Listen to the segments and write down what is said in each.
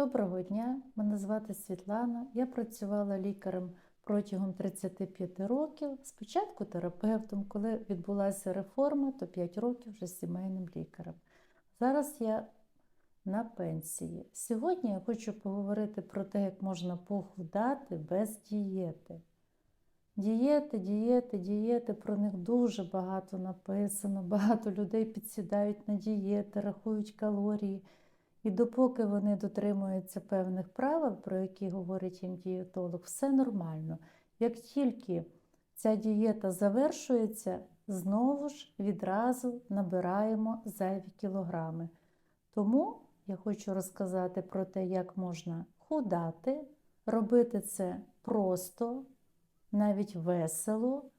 Доброго дня, мене звати Світлана. Я працювала лікарем протягом 35 років. Спочатку терапевтом, коли відбулася реформа, то 5 років вже сімейним лікарем. Зараз я на пенсії. Сьогодні я хочу поговорити про те, як можна похудати без дієти. Дієти, дієти, дієти, про них дуже багато написано. Багато людей підсідають на дієти, рахують калорії. І допоки вони дотримуються певних правил, про які говорить їм дієтолог, все нормально. Як тільки ця дієта завершується, знову ж відразу набираємо зайві кілограми. Тому я хочу розказати про те, як можна худати, робити це просто, навіть весело,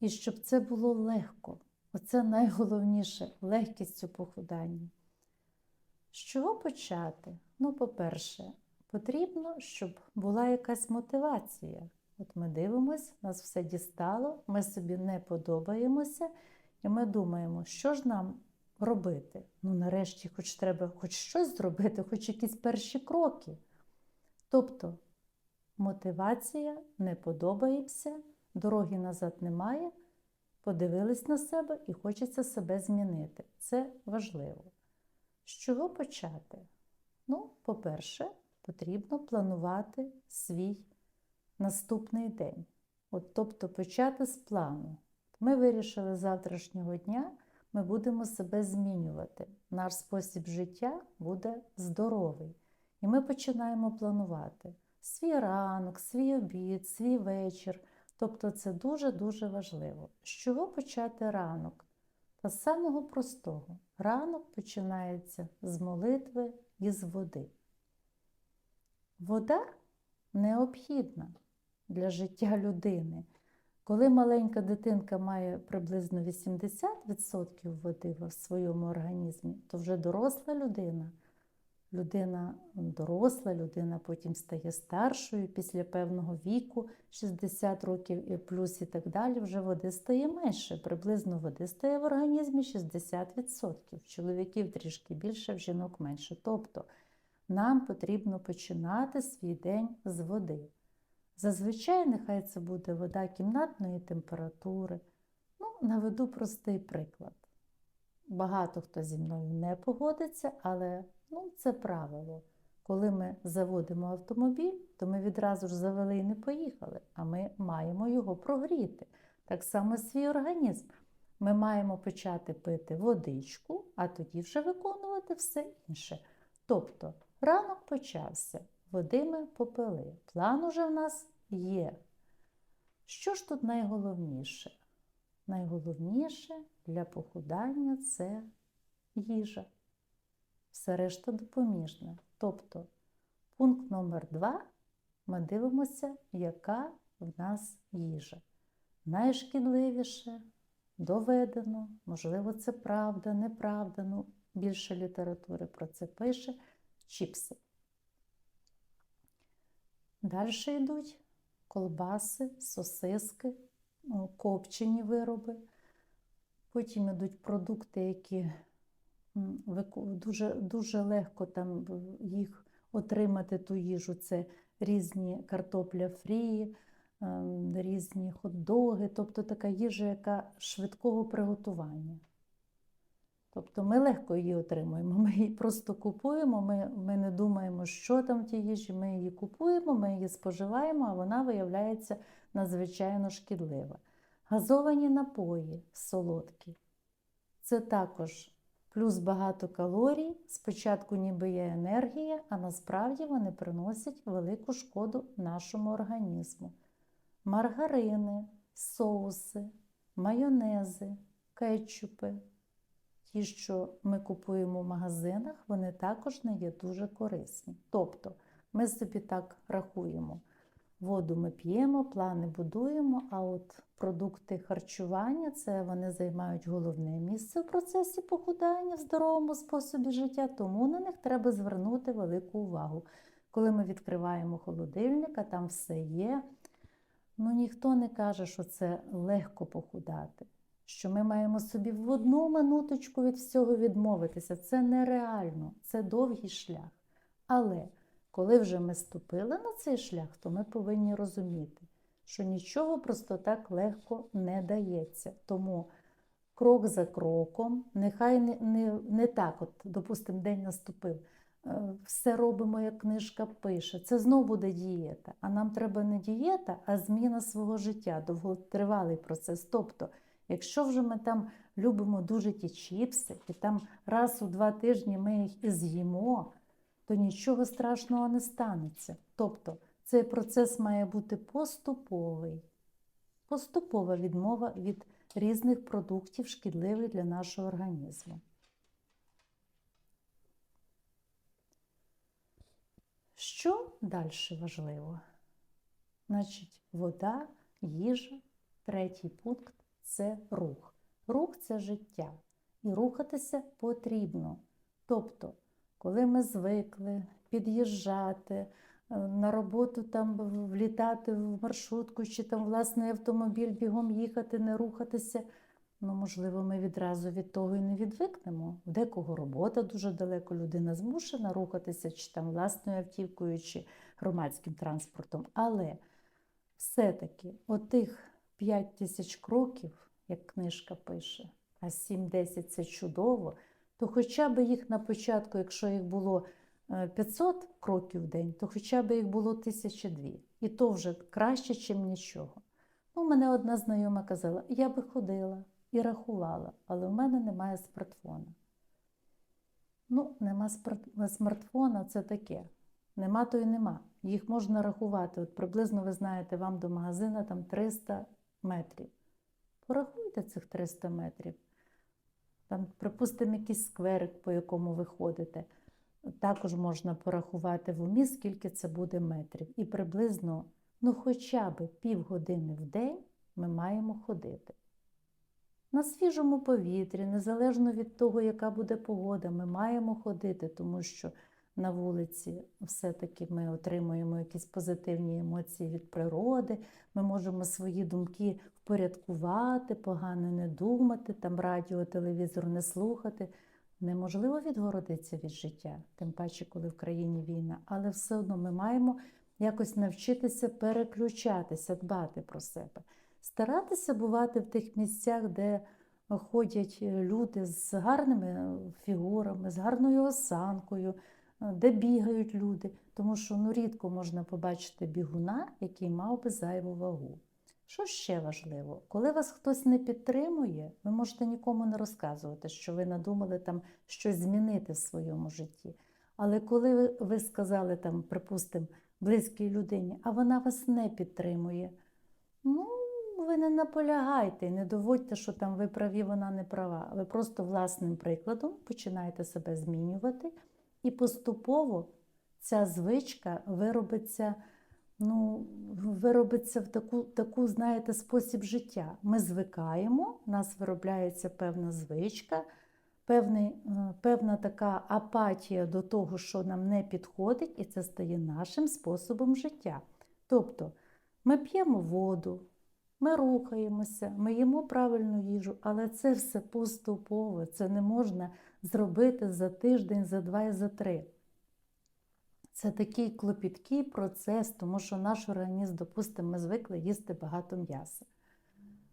і щоб це було легко. Оце найголовніше легкість у похуданні. З чого почати? Ну, по-перше, потрібно, щоб була якась мотивація. От ми дивимося, нас все дістало, ми собі не подобаємося, і ми думаємо, що ж нам робити? Ну, нарешті, хоч треба хоч щось зробити, хоч якісь перші кроки. Тобто мотивація, не подобаємося, дороги назад немає, подивились на себе і хочеться себе змінити. Це важливо. З чого почати? Ну, по-перше, потрібно планувати свій наступний день. От, Тобто почати з плану. Ми вирішили з завтрашнього дня, ми будемо себе змінювати. Наш спосіб життя буде здоровий. І ми починаємо планувати свій ранок, свій обід, свій вечір. Тобто це дуже-дуже важливо. З чого почати ранок? З самого простого. Ранок починається з молитви і з води. Вода необхідна для життя людини. Коли маленька дитинка має приблизно 80% води в своєму організмі, то вже доросла людина, людина доросла, людина потім стає старшою після певного віку, 60 років і плюс і так далі, вже води стає менше. Приблизно води стає в організмі 60%. В чоловіків трішки більше, в жінок менше. Тобто нам потрібно починати свій день з води. Зазвичай, нехай це буде вода кімнатної температури. Ну, наведу простий приклад. Багато хто зі мною не погодиться, але ну, це правило. Коли ми заводимо автомобіль, то ми відразу ж завели і не поїхали, а ми маємо його прогріти. Так само свій організм. Ми маємо почати пити водичку, а тоді вже виконувати все інше. Тобто ранок почався, води ми попили. План уже в нас є. Що ж тут найголовніше? Найголовніше для похудання це їжа. Все решта допоміжне. Тобто, пункт номер два ми дивимося, яка в нас їжа. Найшкідливіше доведено, можливо, це правда, неправда. Ну, більше літератури про це пише чіпси. Далі йдуть колбаси, сосиски, ну, копчені вироби. Потім йдуть продукти, які дуже дуже легко там їх отримати ту їжу. Це різні картопля фрі, різні хот-доги, тобто така їжа, яка швидкого приготування. Тобто ми легко її отримуємо, ми її просто купуємо, ми, ми не думаємо, що там в тій їжі, ми її купуємо, ми її споживаємо, а вона виявляється надзвичайно шкідлива. Газовані напої солодкі. Це також плюс багато калорій. Спочатку ніби є енергія, а насправді вони приносять велику шкоду нашому організму. Маргарини, соуси, майонези, кетчупи. Ті, що ми купуємо в магазинах, вони також не є дуже корисні. Тобто ми собі так рахуємо. Воду ми п'ємо, плани будуємо, а от продукти харчування це вони займають головне місце в процесі похудання в здоровому способі життя, тому на них треба звернути велику увагу. Коли ми відкриваємо холодильник, а там все є, ну ніхто не каже, що це легко похудати що ми маємо собі в одну минуточку від всього відмовитися. Це нереально, це довгий шлях. Але коли вже ми ступили на цей шлях, то ми повинні розуміти, що нічого просто так легко не дається. Тому крок за кроком, нехай не, не, не так, от, допустимо, день наступив. е, Все робимо, як книжка пише. Це знову буде дієта. А нам треба не дієта, а зміна свого життя, довготривалий процес. Тобто, якщо вже ми там любимо дуже ті чіпси, і там раз у два тижні ми їх і з'їмо, то нічого страшного не станеться. Тобто, цей процес має бути поступовий. Поступова відмова від різних продуктів, шкідливих для нашого організму. Що далі важливо? Значить, вода, їжа, третій пункт це рух. Рух це життя. І рухатися потрібно. Тобто, коли ми звикли під'їжджати, е, на роботу там влітати в маршрутку чи там власний автомобіль бігом їхати, не рухатися. Ну, можливо, ми відразу від того і не відвикнемо. В декого робота дуже далеко, людина змушена рухатися, чи там власною автівкою, чи громадським транспортом. Але все-таки отих 5 тисяч кроків, як книжка пише, а 7-10 це чудово, то хоча б їх на початку, якщо їх було е, 500 кроків в день, то хоча б їх було тисячі дві. І то вже краще, ніж нічого. Ну, мене одна знайома казала, я би ходила і рахувала, але в мене немає смартфона. Ну, нема смартфона, це таке. Нема то й нема. Їх можна рахувати. От приблизно ви знаєте, вам до магазина там 300 метрів. Порахуйте цих 300 метрів. Там, припустимо, якийсь скверик, по якому ви ходите. Також можна порахувати в умі, скільки це буде метрів. І приблизно, ну хоча б півгодини в день ми маємо ходити. На свіжому повітрі, незалежно від того, яка буде погода, ми маємо ходити, тому що на вулиці все-таки ми отримуємо якісь позитивні емоції від природи, ми можемо свої думки впорядкувати, погано не думати, там радіо, телевізор не слухати. Неможливо відгородитися від життя, тим паче, коли в країні війна, але все одно ми маємо якось навчитися переключатися, дбати про себе, старатися бувати в тих місцях, де ходять люди з гарними фігурами, з гарною осанкою, де бігають люди, тому що ну, рідко можна побачити бігуна, який мав би зайву вагу. Що ще важливо? Коли вас хтось не підтримує, ви можете нікому не розказувати, що ви надумали там щось змінити в своєму житті. Але коли ви, сказали, там, припустимо, близькій людині, а вона вас не підтримує, ну, ви не наполягайте не доводьте, що там ви праві, вона не права. Ви просто власним прикладом починаєте себе змінювати, і поступово ця звичка виробиться ну, виробиться в таку, таку, знаєте, спосіб життя. Ми звикаємо, у нас виробляється певна звичка, певний, е, певна така апатія до того, що нам не підходить, і це стає нашим способом життя. Тобто ми п'ємо воду, ми рухаємося, ми їмо правильну їжу, але це все поступово, це не можна зробити за тиждень, за два і за три. Це такий клопіткий процес, тому що наш організм, допустимо, ми звикли їсти багато м'яса.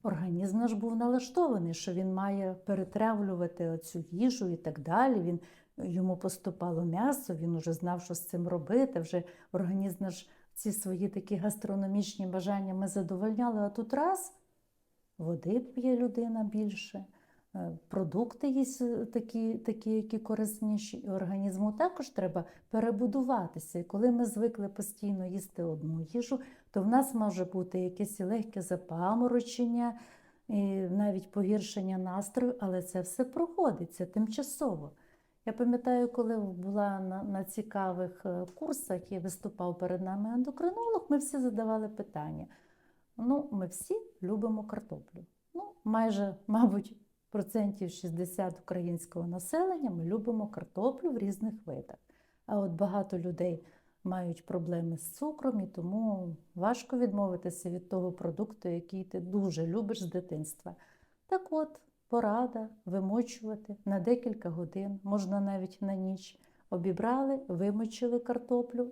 Організм наш був налаштований, що він має перетравлювати оцю їжу і так далі. Він, йому поступало м'ясо, він вже знав, що з цим робити. Вже організм наш ці свої такі гастрономічні бажання ми задовольняли, а тут раз води п'є людина більше. Е, Продукти є такі, такі, які корисніші, організму також треба перебудуватися. І коли ми звикли постійно їсти одну їжу, то в нас може бути якесь легке запаморочення, і навіть погіршення настрою, але це все проходиться тимчасово. Я пам'ятаю, коли була на, на цікавих е, курсах і виступав перед нами ендокринолог, ми всі задавали питання. Ну, ми всі любимо картоплю. Ну, майже, мабуть, процентів 60 українського населення ми любимо картоплю в різних видах. А от багато людей мають проблеми з цукром, і тому важко відмовитися від того продукту, який ти дуже любиш з дитинства. Так от, порада вимочувати на декілька годин, можна навіть на ніч, Обібрали, вимочили картоплю,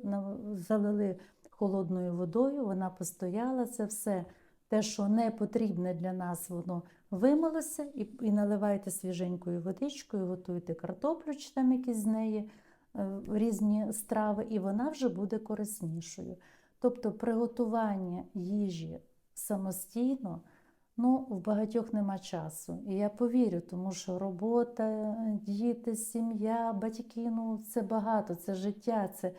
залили холодною водою, вона постояла, це все те, що не потрібне для нас, воно вимилося, і, і наливайте свіженькою водичкою, готуйте картоплю чи там якісь з неї е, різні страви, і вона вже буде кориснішою. Тобто приготування їжі самостійно, ну, в багатьох нема часу. І я повірю, тому що робота, діти, сім'я, батьки, ну це багато, це життя, це,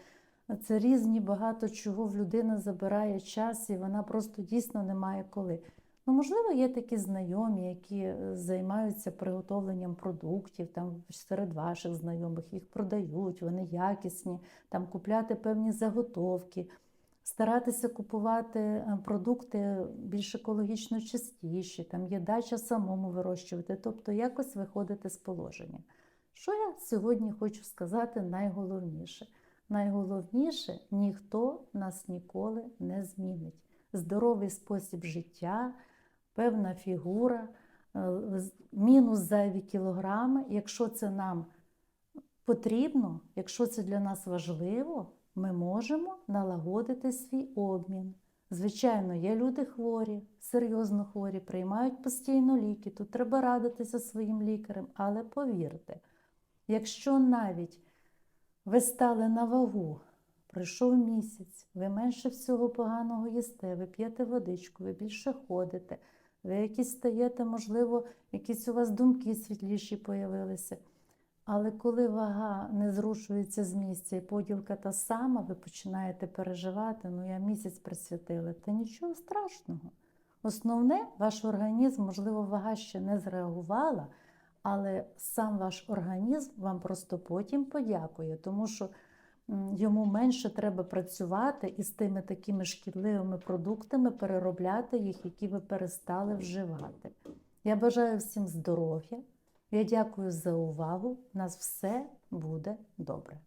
це різні багато чого в людини забирає час, і вона просто дійсно не має коли. Ну, можливо, є такі знайомі, які е, займаються приготовленням продуктів, там серед ваших знайомих їх продають, вони якісні, там купляти певні заготовки, старатися купувати е, продукти більш екологічно чистіші, там є дача самому вирощувати, тобто якось виходити з положення. Що я сьогодні хочу сказати найголовніше? Найголовніше ніхто нас ніколи не змінить. Здоровий спосіб життя, певна фігура, е, мінус зайві кілограми. Якщо це нам потрібно, якщо це для нас важливо, ми можемо налагодити свій обмін. Звичайно, є люди хворі, серйозно хворі, приймають постійно ліки. Тут треба радитися своїм лікарем. Але повірте, якщо навіть ви стали на вагу, пройшов місяць, ви менше всього поганого їсте, ви п'єте водичку, ви більше ходите, ви якісь стаєте, можливо, якісь у вас думки світліші появилися. Але коли вага не зрушується з місця і поділка та сама, ви починаєте переживати, ну я місяць присвятила, та нічого страшного. Основне, ваш організм, можливо, вага ще не зреагувала, але сам ваш організм вам просто потім подякує, тому що йому менше треба працювати і з тими такими шкідливими продуктами переробляти їх, які ви перестали вживати. Я бажаю всім здоров'я. Я дякую за увагу. У нас все буде добре.